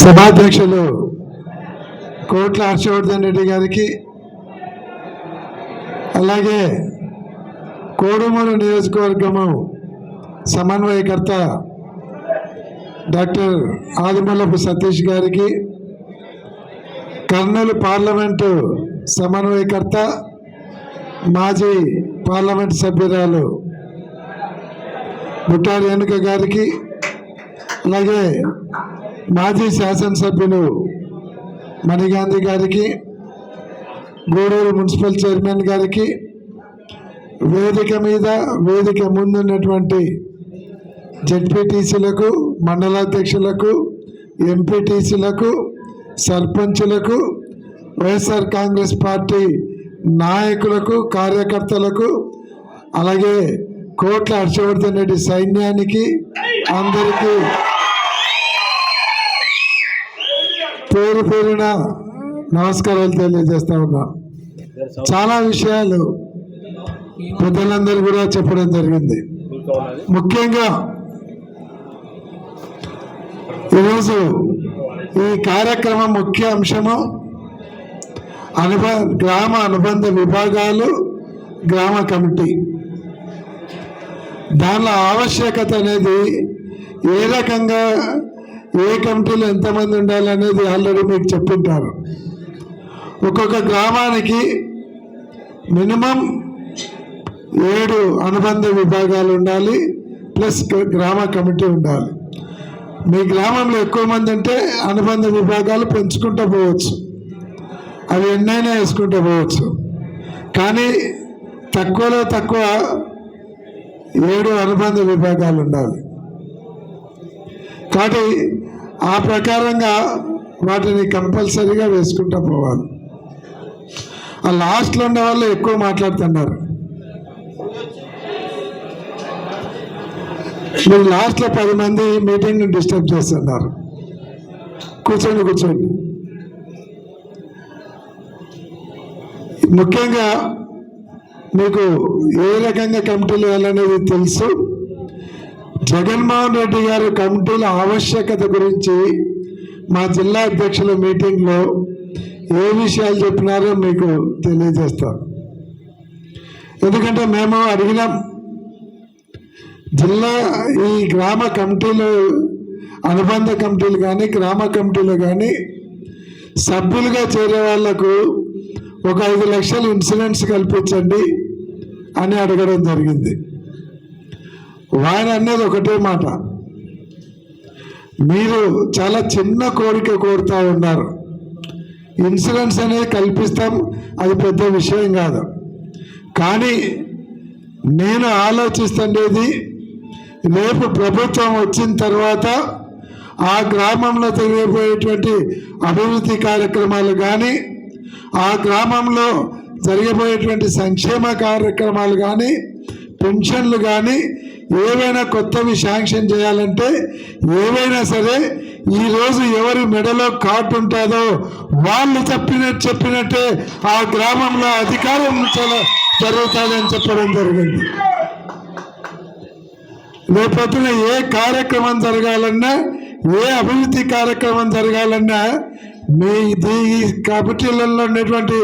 సభాధ్యక్షులు కోట్ల హర్షవర్ధన్ రెడ్డి గారికి అలాగే కోడుమూరు నియోజకవర్గము సమన్వయకర్త డాక్టర్ ఆదిమల్లపు సతీష్ గారికి కర్నూలు పార్లమెంటు సమన్వయకర్త మాజీ పార్లమెంట్ సభ్యురాలు బుట్టారి ఎన్నిక గారికి అలాగే మాజీ శాసనసభ్యులు మణిగాంధీ గారికి గూడూరు మున్సిపల్ చైర్మన్ గారికి వేదిక మీద వేదిక ముందున్నటువంటి జడ్పీటీసీలకు మండలాధ్యక్షులకు ఎంపీటీసీలకు సర్పంచులకు వైఎస్ఆర్ కాంగ్రెస్ పార్టీ నాయకులకు కార్యకర్తలకు అలాగే కోట్ల హర్షవర్ధన్ రెడ్డి సైన్యానికి అందరికీ పేరు పేరున నమస్కారాలు తెలియజేస్తా ఉన్నా. చాలా విషయాలు పెద్దలందరూ కూడా చెప్పడం జరిగింది. ముఖ్యంగా ఈరోజు ఈ కార్యక్రమం ముఖ్య అంశము. అనుబ గ్రామ అనుబంధ విభాగాలు గ్రామ కమిటీ. దానిలో ఆవశ్యకత అనేది ఏ రకంగా ఏ కమిటీలో ఎంతమంది ఉండాలనేది ఆల్రెడీ మీకు చెప్పింటారు ఒక్కొక్క గ్రామానికి మినిమం ఏడు అనుబంధ విభాగాలు ఉండాలి ప్లస్ గ్రామ కమిటీ ఉండాలి. మీ గ్రామంలో ఎక్కువ మంది ఉంటే అనుబంధ విభాగాలు పెంచుకుంటూ పోవచ్చు. అవి ఎన్నైనా వేసుకుంటూ పోవచ్చు. కానీ తక్కువలో తక్కువ ఏడు అనుబంధ విభాగాలు ఉండాలి. కాబట్టి ఆ ప్రకారంగా వాటిని కంపల్సరీగా వేసుకుంటూ పోవాలి. ఆ లాస్ట్లో ఉండే వాళ్ళు ఎక్కువ మాట్లాడుతున్నారు. మీరు లాస్ట్లో పది మంది మీటింగ్ని డిస్టర్బ్ చేస్తున్నారు. కూర్చోండి కూర్చోండి. ముఖ్యంగా మీకు ఏ రకంగా కమిటీలు వెళ్ళనేది తెలుసు? జగన్మోహన్ రెడ్డి గారు కమిటీల ఆవశ్యకత గురించి మా జిల్లా అధ్యక్షుల మీటింగ్లో ఏ విషయాలు చెప్పినారో మీకు తెలియజేస్తాం. ఎందుకంటే మేము అడిగినాం జిల్లా ఈ గ్రామ కమిటీలు అనుబంధ కమిటీలు కానీ గ్రామ కమిటీలు కానీ సభ్యులుగా చేరే వాళ్ళకు ఒక ఐదు లక్షలు ఇన్సూరెన్స్ కల్పించండి అని అడగడం జరిగింది. వారు అన్నది ఒకటే మాట. మీరు చాలా చిన్న కోరిక కోరుతూ ఉన్నారు. ఇన్సూరెన్స్ అనేది కల్పిస్తాం అది పెద్ద విషయం కాదు. కానీ నేను ఆలోచిస్తుండేది రేపు ప్రభుత్వం వచ్చిన తర్వాత ఆ గ్రామంలో జరిగిపోయేటువంటి అభివృద్ధి కార్యక్రమాలు కానీ ఆ గ్రామంలో జరిగిపోయేటువంటి సంక్షేమ కార్యక్రమాలు కానీ పెన్షన్లు కానీ ఏవైనా కొత్తవి శాంక్షన్ చేయాలంటే ఏవైనా సరే ఈరోజు ఎవరి మెడలో కార్డు ఉంటుందో వాళ్ళు చెప్పినట్టు చెప్పినట్టే ఆ గ్రామంలో అధికారం చాలా జరుగుతుందని చెప్పడం జరిగింది. రేపొద్దున ఏ కార్యక్రమం జరగాలన్నా ఏ అభివృద్ధి కార్యక్రమం జరగాలన్నా మీ ఇది ఈ కమిటీలలో ఉన్నటువంటి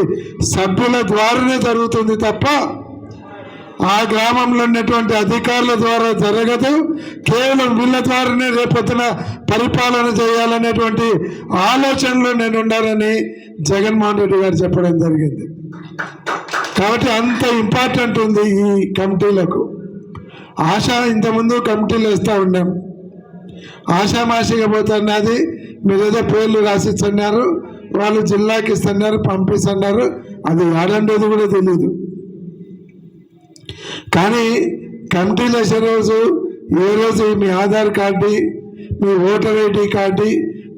సభ్యుల ద్వారానే జరుగుతుంది తప్ప ఆ గ్రామంలో ఉన్నటువంటి అధికారుల ద్వారా జరగదు. కేవలం వీళ్ళ ద్వారానే రేపొద్దున పరిపాలన చేయాలనేటువంటి ఆలోచనలో నేను ఉండాలని జగన్మోహన్ రెడ్డి గారు చెప్పడం జరిగింది. కాబట్టి అంత ఇంపార్టెంట్ ఉంది ఈ కమిటీలకు. ఆశ ఇంతకుముందు కమిటీలు వేస్తూ ఉన్నాం ఆశామాషిగా పోతున్నది మీరు ఏదో పేర్లు రాసిస్తున్నారు వాళ్ళు జిల్లాకి ఇస్తున్నారు పంపిస్తున్నారు అది ఏడండేది కూడా తెలియదు కానీ కమిటీలు వేసే రోజు ఏ రోజు మీ ఆధార్ కార్డు మీ ఓటర్ ఐడి కార్డు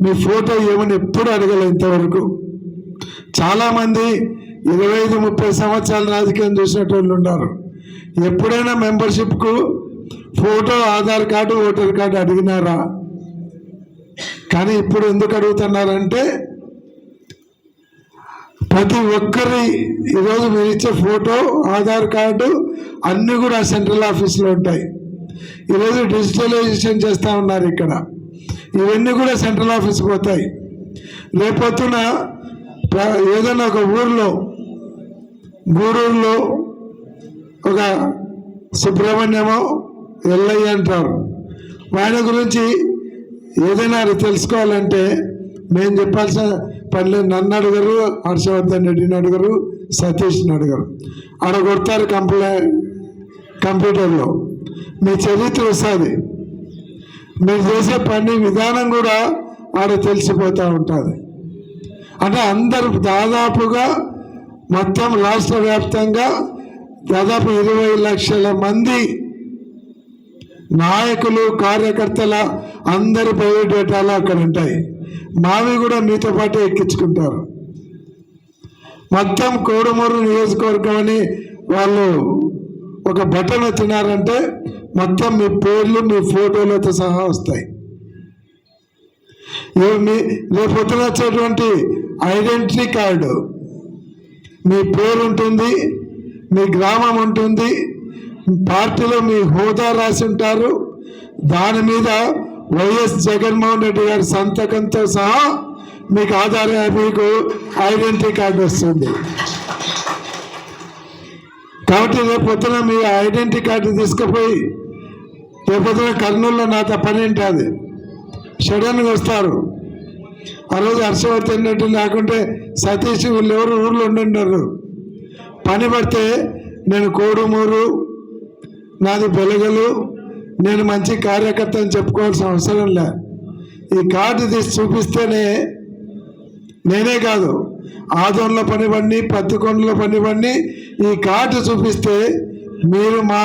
మీ ఫోటో ఏమని ఎప్పుడు అడగలే ఇంతవరకు. చాలామంది ఇరవై ఐదు ముప్పై సంవత్సరాల రాజకీయం చూసినటువంటి ఉన్నారు. ఎప్పుడైనా మెంబర్షిప్కు photo Aadhaar card voter card అడిగినారా? కానీ ఇప్పుడు ఎందుకు అడుగుతున్నారంటే ప్రతి ఒక్కరి ఈరోజు మీరు ఇచ్చే ఫోటో ఆధార్ కార్డు అన్నీ కూడా సెంట్రల్ ఆఫీస్లో ఉంటాయి. ఈరోజు డిజిటలైజేషన్ చేస్తూ ఉన్నారు ఇక్కడ. ఇవన్నీ కూడా సెంట్రల్ ఆఫీస్కి పోతాయి. రేపొద్దున ఏదైనా ఒక ఊర్లో గూడూరులో ఒక సుబ్రహ్మణ్యమో ఎల్లయ్య అంటారు. ఆయన గురించి ఏదైనా తెలుసుకోవాలంటే మేము చెప్పాల్సిన పని నన్ను అడగరు హర్షవర్ధన్ రెడ్డిని అడగరు సతీష్ని అడగరు. ఆడ కొడతారు కంప్లైంట్ కంప్యూటర్లో. మీ చరిత్ర వస్తుంది. మీరు చేసే పని విధానం కూడా ఆడ తెలిసిపోతూ ఉంటుంది. అంటే అందరు దాదాపుగా మొత్తం రాష్ట్ర వ్యాప్తంగా దాదాపు ఇరవై లక్షల మంది నాయకులు కార్యకర్తల అందరి బయోడేటాలు అక్కడ ఉంటాయి. మావి కూడా మీతో పాటు ఎక్కించుకుంటారు. మొత్తం కోడుమూరు నియోజకవర్గం అని వాళ్ళు ఒక బటన్ తినారంటే మొత్తం మీ పేర్లు మీ ఫోటోలతో సహా వస్తాయి. మీ రేపు వచ్చేటువంటి ఐడెంటిటీ కార్డు. మీ పేరు ఉంటుంది మీ గ్రామం ఉంటుంది పార్టీలో మీ హోదా రాసి ఉంటారు. దాని మీద వైఎస్ జగన్మోహన్ రెడ్డి గారి సంతకంతో సహా మీకు ఆధార్ మీకు ఐడెంటిటీ కార్డు వస్తుంది. కాబట్టి రేపు పొద్దున మీ ఐడెంటిటీ కార్డు తీసుకుపోయి రేపు పొద్దున కర్నూలులో నాతో పని ఉంటుంది సడన్గా వస్తారు. ఆ రోజు హర్షవర్ధన్ రెడ్డి లేకుంటే సతీష్ వీళ్ళు ఎవరు ఊర్లో ఉండుంటారు పని పడితే నేను కోడుమూరు నాది బెలగలు నేను మంచి కార్యకర్త అని చెప్పుకోవాల్సిన అవసరం లే. ఈ కార్డు తీసి చూపిస్తేనే నేనే కాదు ఆదోళ్ళ పనివ్వండి పత్తికొండల పనివ్వండి. ఈ కార్డు చూపిస్తే మీరు మా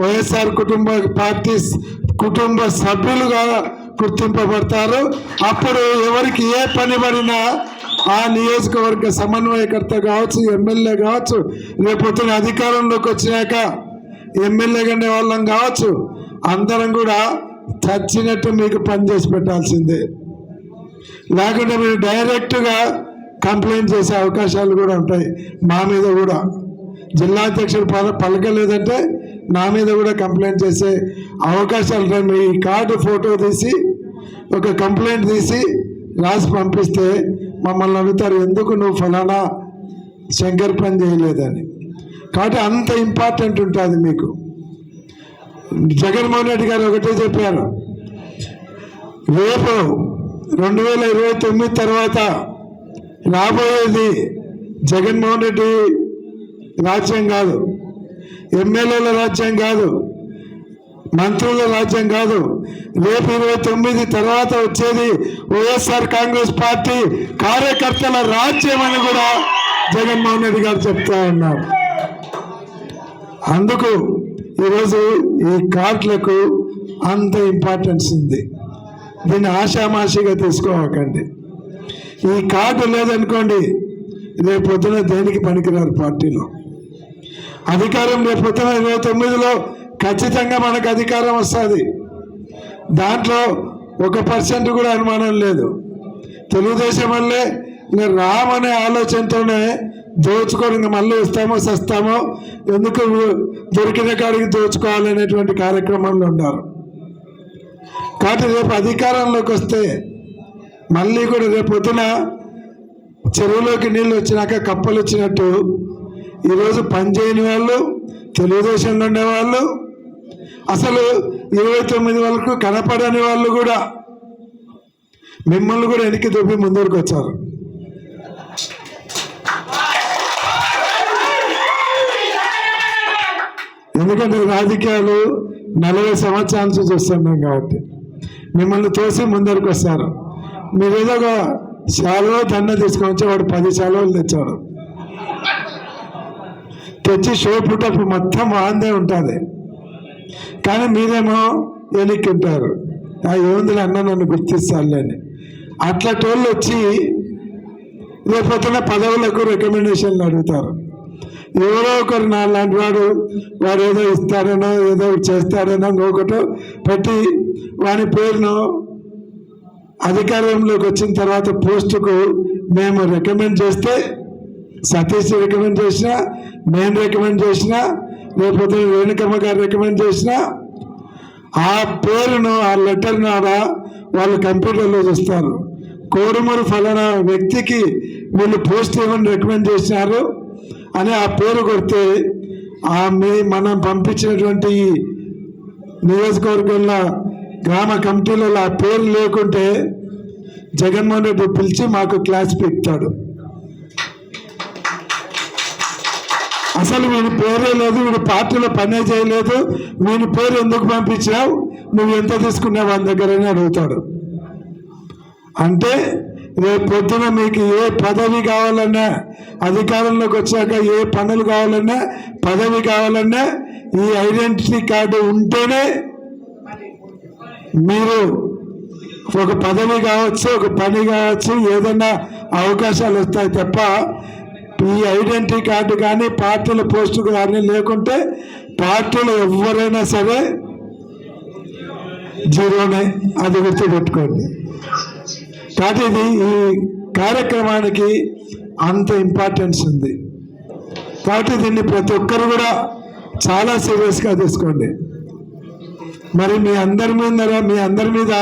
వైఎస్ఆర్ కుటుంబ పార్టీ కుటుంబ సభ్యులుగా గుర్తింపబడతారు. అప్పుడు ఎవరికి ఏ పని పడినా ఆ నియోజకవర్గ సమన్వయకర్త కావచ్చు ఎమ్మెల్యే కావచ్చు రేపొద్దున అధికారంలోకి వచ్చినాక ఎమ్మెల్యే కంటే వాళ్ళం కావచ్చు అందరం కూడా చచ్చినట్టు మీకు పనిచేసి పెట్టాల్సిందే. లేకుంటే మీరు డైరెక్ట్గా కంప్లైంట్ చేసే అవకాశాలు కూడా ఉంటాయి. మా మీద కూడా. జిల్లా అధ్యక్షుడు పల పలకలేదంటే నా మీద కూడా కంప్లైంట్ చేసే అవకాశాలు ఉంటాయి. మీ కార్డు ఫోటో తీసి ఒక కంప్లైంట్ తీసి రాసి పంపిస్తే మమ్మల్ని అడుగుతారు ఎందుకు నువ్వు ఫలానా శంకర్ పని చేయలేదని? కాబట్టి అంత ఇంపార్టెంట్ ఉంటుంది మీకు. జగన్మోహన్ రెడ్డి గారు ఒకటే చెప్పారు. రేపు రెండు వేల ఇరవై తొమ్మిది తర్వాత రాబోయేది జగన్మోహన్ రెడ్డి రాజ్యం కాదు. ఎమ్మెల్యేల రాజ్యం కాదు. మంత్రుల రాజ్యం కాదు. రేపు ఇరవై తొమ్మిది తర్వాత వచ్చేది వైఎస్ఆర్ కాంగ్రెస్ పార్టీ కార్యకర్తల రాజ్యం అని కూడా జగన్మోహన్ రెడ్డి గారు చెప్తా ఉన్నారు. అందుకు ఈరోజు ఈ కార్డులకు అంత ఇంపార్టెన్స్ ఉంది. దీన్ని ఆషామాషిగా తీసుకోవకండి. ఈ కార్డు లేదనుకోండి రేపు పొద్దున దేనికి పనికిరారు పార్టీలో? అధికారం రేపు పొద్దున ఇరవై తొమ్మిదిలో ఖచ్చితంగా మనకు అధికారం వస్తుంది. దాంట్లో ఒక పర్సెంట్ కూడా అనుమానం లేదు. తెలుగుదేశం వల్లే ఇంకా రామనే ఆలోచనతోనే దోచుకొని ఇంకా మళ్ళీ ఇస్తామో సస్తామో ఎందుకు దొరికిన కాడికి దోచుకోవాలనేటువంటి కార్యక్రమంలో ఉన్నారు. కాబట్టి రేపు అధికారంలోకి వస్తే మళ్ళీ కూడా రేపు పొద్దున చెరువులోకి నీళ్ళు వచ్చినాక కప్పలు వచ్చినట్టు ఈరోజు పనిచేయని వాళ్ళు తెలుగుదేశంలో ఉండేవాళ్ళు అసలు ఇరవై తొమ్మిది వరకు కనపడని వాళ్ళు కూడా మిమ్మల్ని కూడా వెనక్కి దొబ్బి ముందరకు వచ్చారు. ఎందుకంటే రాజకీయాలు నలభై సంవత్సరాల నుంచి చూస్తున్నాం కాబట్టి మిమ్మల్ని తోసి ముందరకు వస్తారు. మీరు ఏదో ఒక శాలువ దండ తీసుకొని వచ్చి వాడు పది శాలువలు తెచ్చాడు. తెచ్చి షో పుట్టప్పుడు మొత్తం ఆందే ఉంటుంది. కానీ మీరేమో వెనక్కి ఆ ఏముందిలే అన్న నన్ను గుర్తిస్తానులే అని. అట్లా టోళ్ళు వచ్చి రేపొద్దున పదవులకు రికమెండేషన్లు అడుగుతారు. ఎవరో ఒకరు నా లాంటి వాడు వాడు ఏదో ఇస్తాడనో ఏదో చేస్తాడనో ఇంకొకటో పెట్టి వాని పేరును అధికారంలోకి వచ్చిన తర్వాత పోస్టుకు మేము రికమెండ్ చేస్తే సతీష్ రికమెండ్ చేసినా నేను రికమెండ్ చేసినా లేకపోతే రేణుకమ్మ గారు రికమెండ్ చేసినా ఆ పేరును ఆ లెటర్ను ఆడ వాళ్ళు కంప్యూటర్లో చూస్తారు. కోడుమూరు ఫలానా వ్యక్తికి వీళ్ళు పోస్ట్ ఏమని రికమెండ్ చేసినారు అని ఆ పేరు కొడితే ఆ మీ మనం పంపించినటువంటి నియోజకవర్గంలో గ్రామ కమిటీలలో ఆ పేరు లేకుంటే జగన్మోహన్ రెడ్డి పిలిచి మాకు క్లాస్ పెడతాడు అసలు వీని పేరే లేదు వీడి పార్టీలో పనే చేయలేదు. వీని పేరు ఎందుకు పంపించావు నువ్వు ఎంత తీసుకున్నావు అని దగ్గరనే అడుగుతాడు. అంటే రేపు పొద్దున మీకు ఏ పదవి కావాలన్నా అధికారంలోకి వచ్చాక ఏ పనులు కావాలన్నా పదవి కావాలన్నా ఈ ఐడెంటిటీ కార్డు ఉంటేనే మీరు ఒక పదవి కావచ్చు ఒక పని కావచ్చు ఏదైనా అవకాశాలు వస్తాయి తప్ప ఈ ఐడెంటిటీ కార్డు కానీ పార్టీల పోస్టు కానీ లేకుంటే పార్టీలు ఎవరైనా సరే జీరోనే అది గుర్తుపెట్టుకోండి. కాబట్టి ఇది ఈ కార్యక్రమానికి అంత ఇంపార్టెన్స్ ఉంది. కాబట్టి దీన్ని ప్రతి ఒక్కరు కూడా చాలా సీరియస్గా తీసుకోండి. మరి మీ అందరి మీద మీ అందరి మీద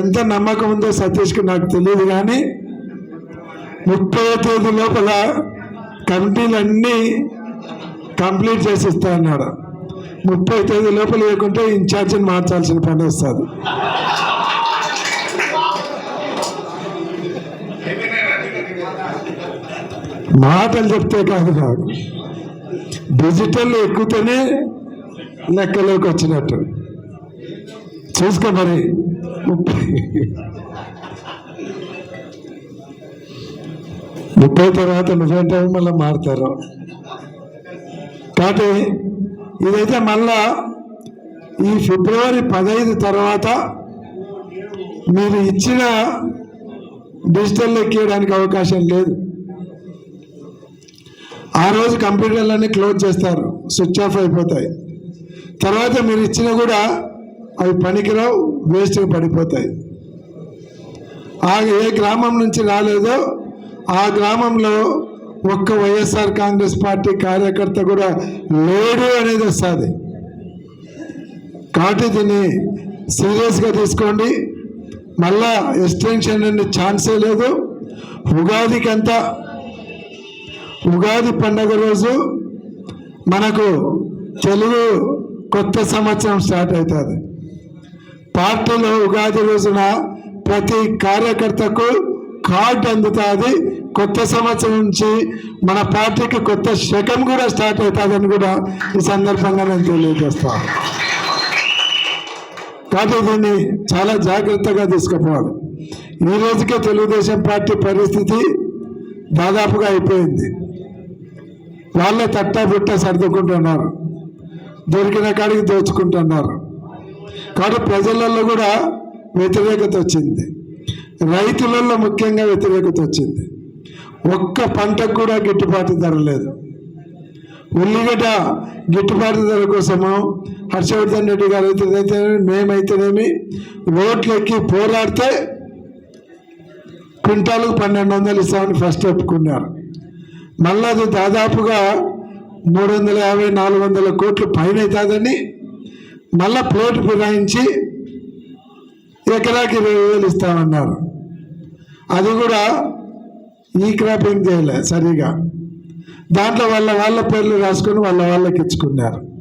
ఎంత నమ్మకం ఉందో సతీష్కి నాకు తెలియదు కానీ ముప్పై తేదీ లోపల కమిటీలన్నీ కంప్లీట్ చేసి ఇస్తా అన్నాడు. ముప్పై తేదీ లోపల లేకుంటే ఇన్ఛార్జిని మార్చాల్సిన పని వస్తుంది. మాటలు చెప్తే కాదు నాకు డిజిటల్ ఎక్కుతేనే లెక్కలోకి వచ్చినట్టు. చూసుకో మరి. ముప్పై ముప్పై తర్వాత నువ్వేంటావు మళ్ళీ మారుతారు. కాబట్టి ఇదైతే మళ్ళా ఈ ఫిబ్రవరి పదహైదు తర్వాత మీరు ఇచ్చిన డిజిటల్ ఎక్కియడానికి అవకాశం లేదు. ఆ రోజు కంప్యూటర్లన్నీ క్లోజ్ చేస్తారు. స్విచ్ ఆఫ్ అయిపోతాయి. తర్వాత మీరు ఇచ్చిన కూడా అవి పనికిరావు వేస్ట్గా పడిపోతాయి. ఆ ఏ గ్రామం నుంచి రాలేదో ఆ గ్రామంలో ఒక్క వైఎస్ఆర్ కాంగ్రెస్ పార్టీ కార్యకర్త కూడా లేడు అనేది వస్తుంది. కాబట్టి దీన్ని సీరియస్గా తీసుకోండి. మళ్ళా ఎక్స్టెన్షన్ అనే ఛాన్సే లేదు. ఉగాదికి అంతా ఉగాది పండగ రోజు మనకు తెలుగు కొత్త సంవత్సరం స్టార్ట్ అవుతుంది. పార్టీలో ఉగాది రోజున ప్రతి కార్యకర్తకు కార్డు అందుతుంది. కొత్త సంవత్సరం నుంచి మన పార్టీకి కొత్త శకం కూడా స్టార్ట్ అవుతుందని కూడా ఈ సందర్భంగా నేను తెలియజేస్తాను కాబట్టి దీన్ని చాలా జాగ్రత్తగా తీసుకుపోవాలి. ఈ రోజుకే తెలుగుదేశం పార్టీ పరిస్థితి దాదాపుగా అయిపోయింది. వాళ్ళే తట్టా బుట్ట సర్దుకుంటున్నారు. దొరికిన కాడికి దోచుకుంటున్నారు. కాబట్టి ప్రజలలో కూడా వ్యతిరేకత వచ్చింది. రైతులలో ముఖ్యంగా వ్యతిరేకత వచ్చింది. ఒక్క పంటకు కూడా గిట్టుబాటు ధర లేదు. ఉల్లిగడ్డ గిట్టుబాటు ధర కోసము హర్షవర్ధన్ రెడ్డి గారు అయితే మేమైతేనేమి ఓట్లెక్కి పోరాడితే క్వింటాలకు పన్నెండు వందలు ఇస్తామని ఫస్ట్ ఒప్పుకున్నారు. మళ్ళీ అది దాదాపుగా మూడు వందల యాభై నాలుగు వందల కోట్లు పైన అవుతుందని మళ్ళా ప్లేట్ ఫిరాయించి ఎకరాకి ఇరవై వేలు ఇస్తామన్నారు. అది కూడా ఈ క్రాపింగ్ చేయలే సరిగా. దాంట్లో వాళ్ళ వాళ్ళ పేర్లు రాసుకొని వాళ్ళ వాళ్ళకి ఇచ్చుకున్నారు.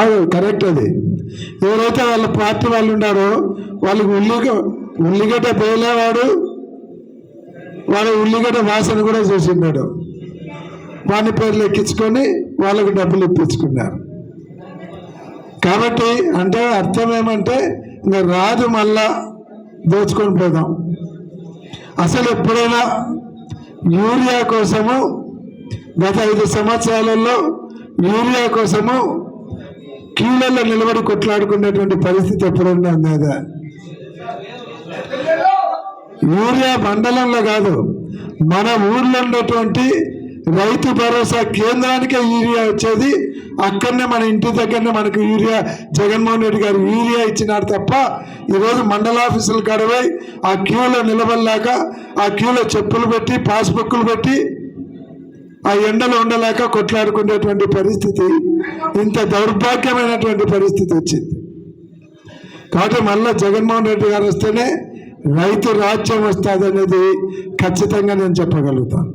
అది కరెక్ట్ అది. ఎవరైతే వాళ్ళ పార్టీ వాళ్ళు ఉన్నారో వాళ్ళకి ఉల్లిగ ఉల్లిగడ్డ పేలేవాడు వాడు ఉల్లిగడ్డ వాసన కూడా చూసిన్నాడు వాని పేర్లు ఎక్కించుకొని వాళ్ళకు డబ్బులు ఇప్పించుకున్నారు. కాబట్టి అంటే అర్థం ఏమంటే ఇంకా రాదు మళ్ళా దోచుకొని పోదాం. అసలు ఎప్పుడైనా యూరియా కోసము గత ఐదు సంవత్సరాలలో యూరియా కోసము క్యూలలో నిలబడి కొట్లాడుకునేటువంటి పరిస్థితి ఎప్పుడైనా ఉందా? యూరియా మండలంలో కాదు మన ఊర్లో ఉండేటువంటి రైతు భరోసా కేంద్రానికే యూరియా వచ్చేది. అక్కడనే మన ఇంటి దగ్గరనే మనకు యూరియా జగన్మోహన్ రెడ్డి గారు యూరియా ఇచ్చినారు తప్ప ఈరోజు మండల ఆఫీసులు కడవై ఆ క్యూలో నిలబడలేక ఆ క్యూలో చెప్పులు పెట్టి పాస్బుక్లు పెట్టి ఆ ఎండలో ఉండలేక కొట్లాడుకునేటువంటి పరిస్థితి. ఇంత దౌర్భాగ్యమైనటువంటి పరిస్థితి వచ్చింది. కాబట్టి మళ్ళీ జగన్మోహన్ రెడ్డి గారు వస్తేనే రైతు రాజ్యం వస్తుంది అనేది ఖచ్చితంగా నేను చెప్పగలుగుతాను.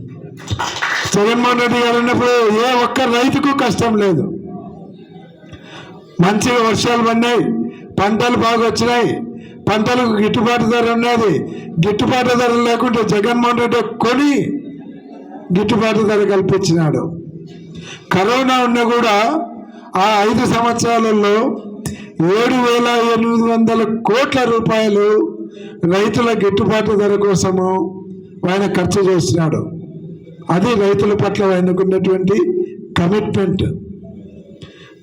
జగన్మోహన్ రెడ్డి గారు ఉన్నప్పుడు ఏ ఒక్క రైతుకు కష్టం లేదు. మంచిగా వర్షాలు పడినాయి పంటలు బాగా వచ్చినాయి పంటలకు గిట్టుబాటు ధర ఉన్నది. గిట్టుబాటు ధర లేకుంటే జగన్మోహన్ రెడ్డి కొని గిట్టుబాటు ధర కల్పించినాడు. కరోనా ఉన్నా కూడా ఆ ఐదు సంవత్సరాలలో ఏడు వేల ఎనిమిది వందల కోట్ల రూపాయలు రైతుల గిట్టుబాటు ధర కోసము ఆయన ఖర్చు చేసినాడు. అది రైతుల పట్ల ఆయనకున్నటువంటి కమిట్మెంట్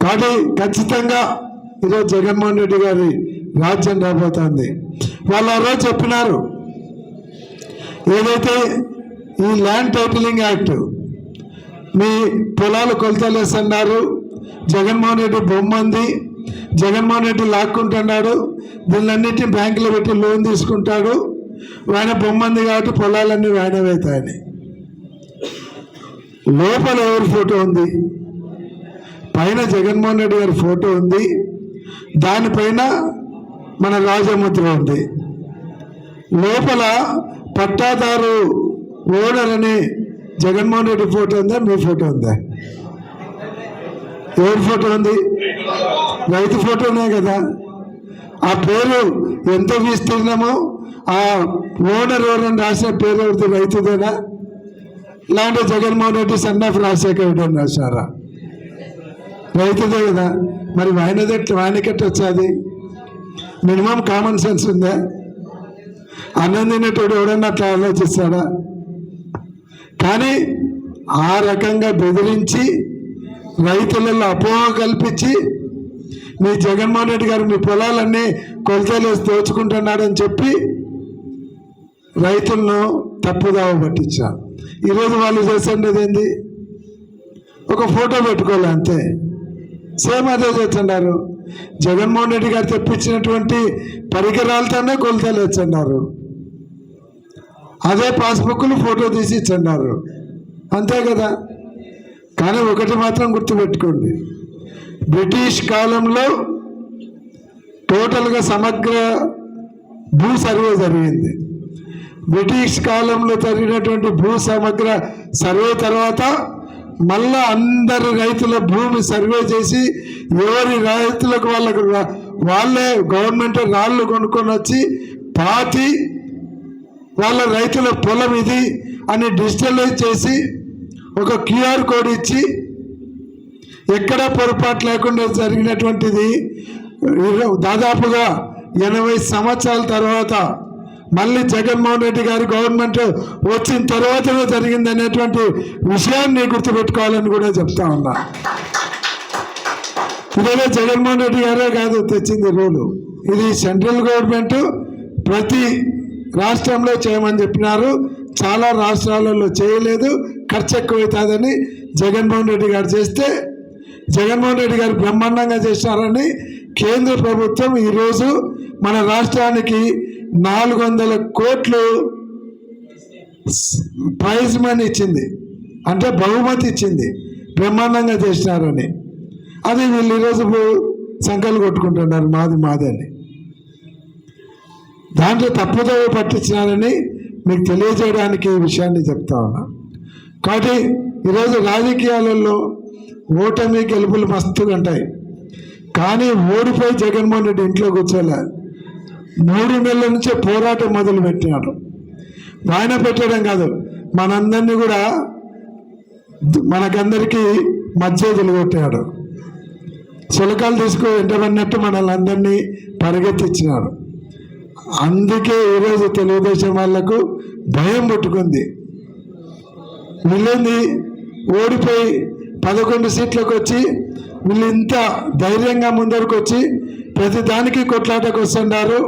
కాబట్టి ఖచ్చితంగా ఈరోజు జగన్మోహన్ రెడ్డి గారి రాజ్యం రాబోతోంది. వాళ్ళు ఆ రోజు చెప్పినారు ఏదైతే ఈ ల్యాండ్ టైటిలింగ్ యాక్ట్ మీ పొలాలు కొలతలేసన్నారు జగన్మోహన్ రెడ్డి బొమ్మ ఉంది జగన్మోహన్ రెడ్డి లాక్కుంటున్నాడు దీనిలన్నిటిని బ్యాంకులో పెట్టి లోన్ తీసుకుంటాడు ఆయన బొమ్మ ఉంది కాబట్టి పొలాలన్నీ వాయినమవుతాయని లోపల ఎవరి ఫోటో ఉంది? పైన జగన్మోహన్ రెడ్డి గారి ఫోటో ఉంది. దానిపైన మన రాజముద్ర ఉంది. లోపల పట్టాదారు ఓనర్ అని జగన్మోహన్ రెడ్డి ఫోటో ఉందా? మీ ఫోటో ఉందా? ఎవరి ఫోటో ఉంది? రైతు ఫోటోనే కదా. ఆ పేరు ఎంత విస్తీర్ణమో ఆ ఓనర్ ఎవరని రాసిన పేరు ఎవరిది? రైతుదేనా? లేదంటే జగన్మోహన్ రెడ్డి సన్ ఆఫ్ రాజశేఖర్ రెడ్డి అని రాశారా? రైతుదే కదా. మరి వాయనది ఎట్లా? వచ్చేది? మినిమం కామన్ సెన్స్ ఉందా? అన్నం తినేటోడు ఎవడన్నా అట్లా ఆలోచిస్తాడా? కానీ ఆ రకంగా బెదిరించి రైతులలో అపోహ కల్పించి మీ జగన్మోహన్ రెడ్డి గారు మీ పొలాలన్నీ కొలతలేసి దోచుకుంటున్నాడని చెప్పి రైతులను తప్పుదావ పట్టించా. ఈరోజు వాళ్ళు చేసేది ఏంది? ఒక ఫోటో పెట్టుకోవాలి అంతే. సేమ్ అదే చేస్తున్నారు. జగన్మోహన్ రెడ్డి గారు తెప్పించినటువంటి పరికరాలతోనే కొలతలు వచ్చన్నారు అదే పాస్బుక్లు ఫోటో తీసి ఇచ్చన్నారు అంతే కదా? కానీ ఒకటి మాత్రం గుర్తుపెట్టుకోండి. బ్రిటిష్ కాలంలో టోటల్గా సమగ్ర భూ సర్వే జరిగింది. బ్రిటిష్ కాలంలో జరిగినటువంటి భూ సమగ్ర సర్వే తర్వాత మళ్ళా అందరి రైతుల భూమి సర్వే చేసి ఎవరి రైతులకు వాళ్ళకు వాళ్ళే గవర్నమెంట్ రాళ్ళు కొనుక్కొని వచ్చి పాతి వాళ్ళ రైతుల పొలం ఇది అని డిజిటలైజ్ చేసి ఒక క్యూఆర్ కోడ్ ఇచ్చి ఎక్కడ పొరపాటు లేకుండా జరిగినటువంటిది. దాదాపుగా ఎనభై సంవత్సరాల తర్వాత మళ్ళీ జగన్మోహన్ రెడ్డి గారి గవర్నమెంట్ వచ్చిన తర్వాతనే జరిగింది అనేటువంటి విషయాన్ని గుర్తుపెట్టుకోవాలని కూడా చెప్తా ఉన్నా. ఇదే జగన్మోహన్ రెడ్డి గారే కాదు తెచ్చింది రూలు ఇది సెంట్రల్ గవర్నమెంట్ ప్రతి రాష్ట్రంలో చేయమని చెప్పినారు. చాలా రాష్ట్రాలలో చేయలేదు. ఖర్చు ఎక్కువవుతుందని జగన్మోహన్ రెడ్డి గారు చేస్తే జగన్మోహన్ రెడ్డి గారు బ్రహ్మాండంగా చేశారని కేంద్ర ప్రభుత్వం ఈరోజు మన రాష్ట్రానికి నాలుగు వందల కోట్లు ప్రైజ్ మనీ ఇచ్చింది. అంటే బహుమతి ఇచ్చింది. బ్రహ్మాండంగా చేసినారని. అది వీళ్ళు ఈరోజు సంకలు కొట్టుకుంటున్నారు మాది మాది అని. దాంట్లో తప్పుదోవ పట్టించినారని మీకు తెలియజేయడానికి ఈ విషయాన్ని చెప్తా ఉన్నా. కాబట్టి ఈరోజు రాజకీయాలలో ఓటమి గెలుపులు మస్తుగా ఉంటాయి. కానీ ఓడిపోయి జగన్మోహన్ రెడ్డి ఇంట్లో కూర్చోలే. మూడు నెలల నుంచే పోరాటం మొదలు పెట్టినాడు ఆయన పెట్టడం కాదు మనందరినీ కూడా మనకందరికీ మధ్య కొట్టాడు. చిలకలు తీసుకుని వెంటబడినట్టు మనల్ని అందరినీ పరిగెత్తించినాడు. అందుకే ఈరోజు తెలుగుదేశం వాళ్ళకు భయం పుట్టుకుంది. వీళ్ళేంది? ఓడిపోయి పదకొండు సీట్లకు వచ్చి వీళ్ళు ఇంత ధైర్యంగా ముందరకు వచ్చి ప్రతి దానికి కొట్లాటకు వస్తున్నారు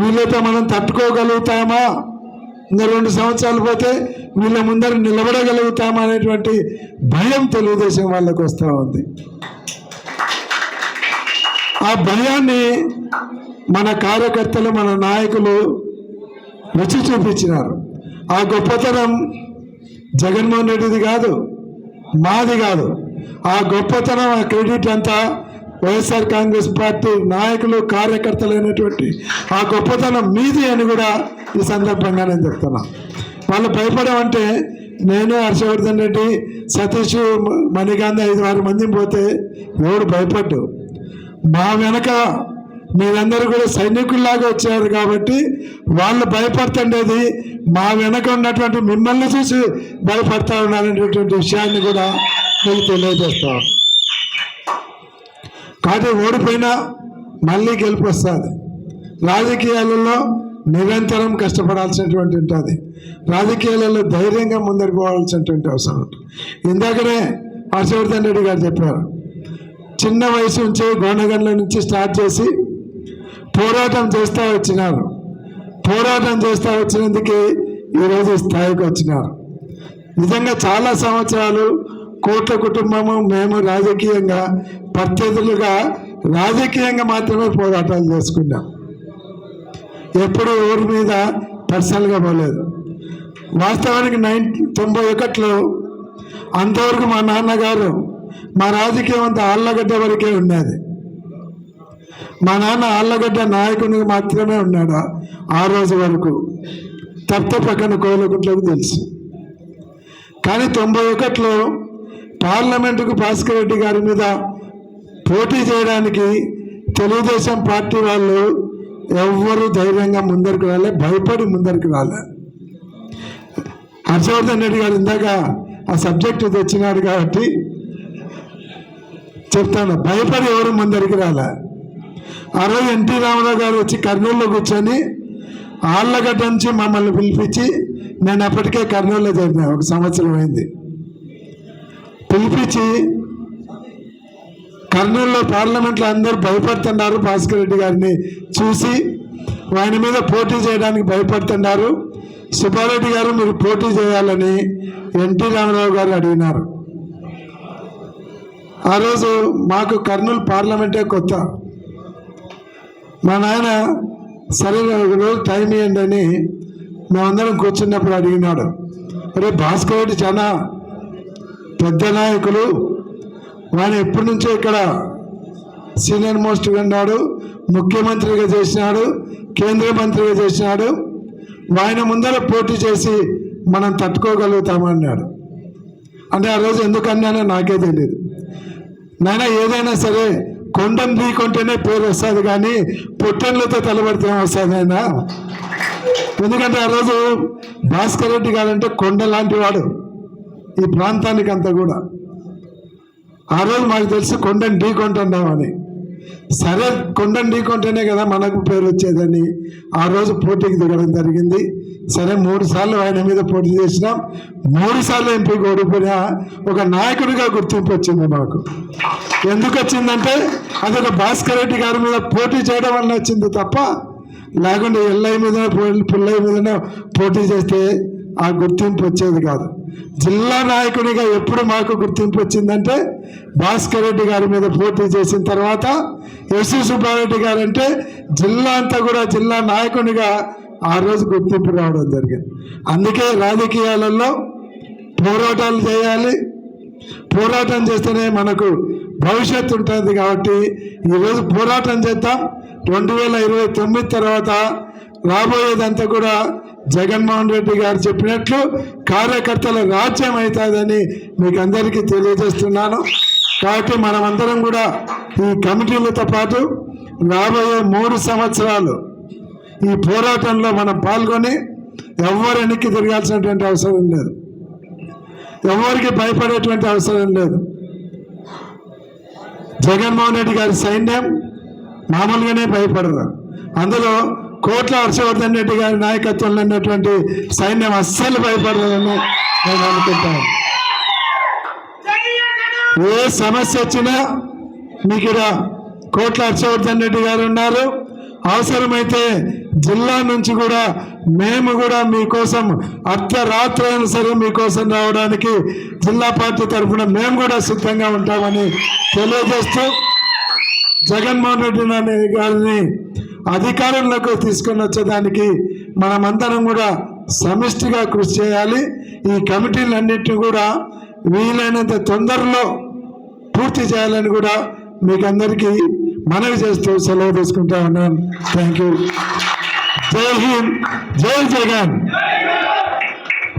వీళ్ళతో మనం తట్టుకోగలుగుతామా? ఇంకా రెండు సంవత్సరాలు పోతే వీళ్ళ ముందర నిలబడగలుగుతామా అనేటువంటి భయం తెలుగుదేశం వాళ్ళకు వస్తూ ఉంది. ఆ భయాన్ని మన కార్యకర్తలు మన నాయకులు రుచి చూపించినారు. ఆ గొప్పతనం జగన్మోహన్ రెడ్డిది కాదు మాది కాదు. ఆ గొప్పతనం ఆ క్రెడిట్ అంతా వైఎస్ఆర్ కాంగ్రెస్ పార్టీ నాయకులు కార్యకర్తలైనటువంటి ఆ గొప్పతనం మీది అని కూడా ఈ సందర్భంగా నేను చెప్తున్నా. వాళ్ళు భయపడమంటే నేను హర్షవర్ధన్ రెడ్డి సతీష్ మణికాంత్ ఐదు ఆరు మందిని పోతే ఎవడు భయపడ్డు మా వెనక మీరందరూ కూడా సైనికుల్లాగా వచ్చారు కాబట్టి వాళ్ళు భయపడుతుండేది మా వెనక ఉన్నటువంటి మిమ్మల్ని చూసి భయపడతా ఉన్నారనేటువంటి విషయాన్ని కూడా మీకు తెలియజేస్తాం పార్టీ ఓడిపోయినా మళ్ళీ గెలుపు వస్తుంది. రాజకీయాలలో నిరంతరం కష్టపడాల్సినటువంటి ఉంటుంది. రాజకీయాలలో ధైర్యంగా ముందరికి పోవాల్సినటువంటి అవసరం ఉంటుంది. ఇందాకనే హర్షవర్ధన్ రెడ్డి గారు చెప్పారు చిన్న వయసు నుంచి గోండగండ్ల నుంచి స్టార్ట్ చేసి పోరాటం చేస్తూ వచ్చినారు. పోరాటం చేస్తూ వచ్చినందుకే ఈరోజు స్థాయికి వచ్చినారు. నిజంగా చాలా సంవత్సరాలు కోట్ల కుటుంబము మేము రాజకీయంగా ప్రత్యర్థులుగా రాజకీయంగా మాత్రమే పోరాటాలు చేసుకున్నాం. ఎప్పుడు ఎవరి మీద పర్సనల్గా పోలేదు. వాస్తవానికి నైన్ తొంభై ఒకటిలో అంతవరకు మా నాన్నగారు మా రాజకీయం అంతా ఆళ్ళగడ్డ వరకే ఉండేది. మా నాన్న ఆళ్ళగడ్డ నాయకునిగా మాత్రమే ఉన్నాడు ఆ రోజు వరకు. తప్ప పక్కన కోయలగుంట్లకు తెలుసు. కానీ తొంభై ఒకటిలో పార్లమెంటుకు భాస్కర్ రెడ్డి గారి మీద పోటీ చేయడానికి తెలుగుదేశం పార్టీ వాళ్ళు ఎవ్వరు ధైర్యంగా ముందరికి రాలే భయపడి ముందరికి రాలే. హర్షవర్ధన్ రెడ్డి గారు ఇందాక ఆ సబ్జెక్ట్ తెచ్చినాడు కాబట్టి చెప్తాను భయపడి ఎవరు ముందరికి రాలే. ఆ రోజు ఎన్టీ రామారావు గారు వచ్చి కర్నూలులో కూర్చొని ఆళ్ళగడ్డ నుంచి మమ్మల్ని పిలిపించి నేను అప్పటికే కర్నూలులో చేరినా ఒక సంవత్సరం అయింది. పిలిపించి కర్నూలులో పార్లమెంట్లో అందరూ భయపడుతున్నారు భాస్కర్ రెడ్డి గారిని చూసి ఆయన మీద పోటీ చేయడానికి భయపడుతున్నారు. సుబ్బారెడ్డి గారు మీరు పోటీ చేయాలని ఎన్టీ రామారావు గారు అడిగినారు. ఆ రోజు మాకు కర్నూలు పార్లమెంటే కొత్త. మా నాయన సరే ఒక రోజు టైం ఇవ్వండి అని మేమందరం కూర్చున్నప్పుడు అడిగినాడు. అరే భాస్కర్ రెడ్డి చాలా పెద్ద నాయకులు ఆయన ఎప్పటి నుంచో ఇక్కడ సీనియర్ మోస్ట్గా ఉన్నాడు ముఖ్యమంత్రిగా చేసినాడు కేంద్ర మంత్రిగా చేసినాడు. ఆయన ముందర పోటీ చేసి మనం తట్టుకోగలుగుతామన్నాడు. అంటే ఆ రోజు ఎందుకన్నానో నాకే తెలియదు నాయన ఏదైనా సరే కొండను ఢీకొంటేనే పేరు వస్తుంది కానీ పొట్టెన్లతో తలబడితే వస్తుంది ఆయన ఎందుకంటే ఆ రోజు భాస్కర్ రెడ్డి గారంటే కొండ లాంటి వాడు. ఈ ప్రాంతానికి అంతా కూడా. ఆ రోజు మాకు తెలిసి కొండని ఢీ కొంటున్నామని సరే కొండని ఢీకొంటేనే కదా మనకు పేరు వచ్చేదని ఆ రోజు పోటీకి దిగడం జరిగింది. సరే మూడు సార్లు ఆయన మీద పోటీ చేసినాం. మూడు సార్లు ఎంపీకి ఓడిపోయినా ఒక నాయకుడిగా గుర్తింపు వచ్చింది మాకు. ఎందుకు వచ్చిందంటే అదొక భాస్కర్ రెడ్డి గారి మీద పోటీ చేయడం వల్ల వచ్చింది తప్ప లేకుంటే ఎల్లయ్య మీద పుల్లయ్య మీద పోటీ చేస్తే ఆ గుర్తింపు వచ్చేది కాదు. జిల్లా నాయకునిగా ఎప్పుడు మాకు గుర్తింపు వచ్చిందంటే భాస్కర్ రెడ్డి గారి మీద పోటీ చేసిన తర్వాత ఎస్వి సుబ్బారెడ్డి గారు అంటే జిల్లా అంతా కూడా జిల్లా నాయకునిగా ఆ రోజు గుర్తింపు రావడం జరిగింది. అందుకే రాజకీయాలలో పోరాటాలు చేయాలి. పోరాటం చేస్తేనే మనకు భవిష్యత్తు ఉంటుంది కాబట్టి ఈరోజు పోరాటం చేద్దాం. రెండు వేల ఇరవై తొమ్మిది తర్వాత రాబోయేదంతా కూడా జగన్మోహన్ రెడ్డి గారు చెప్పినట్లు కార్యకర్తల రాజ్యం అవుతుందని మీకు అందరికీ తెలియజేస్తున్నాను. కాబట్టి మనమందరం కూడా ఈ కమిటీలతో పాటు రాబోయే మూడు సంవత్సరాలు ఈ పోరాటంలో మనం పాల్గొని ఎవరు వెనక్కి తిరగాల్సినటువంటి అవసరం లేదు. ఎవరికి భయపడేటువంటి అవసరం లేదు. జగన్మోహన్ రెడ్డి గారి సైన్యం మామూలుగానే భయపడరు. అందులో కోట్ల హర్షవర్ధన్ రెడ్డి గారి నాయకత్వంలో ఉన్నటువంటి సైన్యం అస్సలు భయపడదని నేను అనుకుంటాను ఏ సమస్య వచ్చినా మీకు ఇక్కడ కోట్ల హర్షవర్ధన్ రెడ్డి గారు ఉన్నారు. అవసరమైతే జిల్లా నుంచి కూడా మేము కూడా మీకోసం అర్ధరాత్రి అయినా సరే మీకోసం రావడానికి జిల్లా పార్టీ తరఫున మేము కూడా సిద్ధంగా ఉంటామని తెలియజేస్తూ జగన్మోహన్ రెడ్డి అనే గారిని అధికారంలోకి తీసుకొని వచ్చేదానికి మనమందరం కూడా సమిష్టిగా కృషి చేయాలి. ఈ కమిటీలన్నింటినీ కూడా వీలైనంత తొందరలో పూర్తి చేయాలని కూడా మీకు అందరికీ మనవి చేస్తూ సెలవు తీసుకుంటా ఉన్నాను. Thank you. జై హింద్. జై జగన్.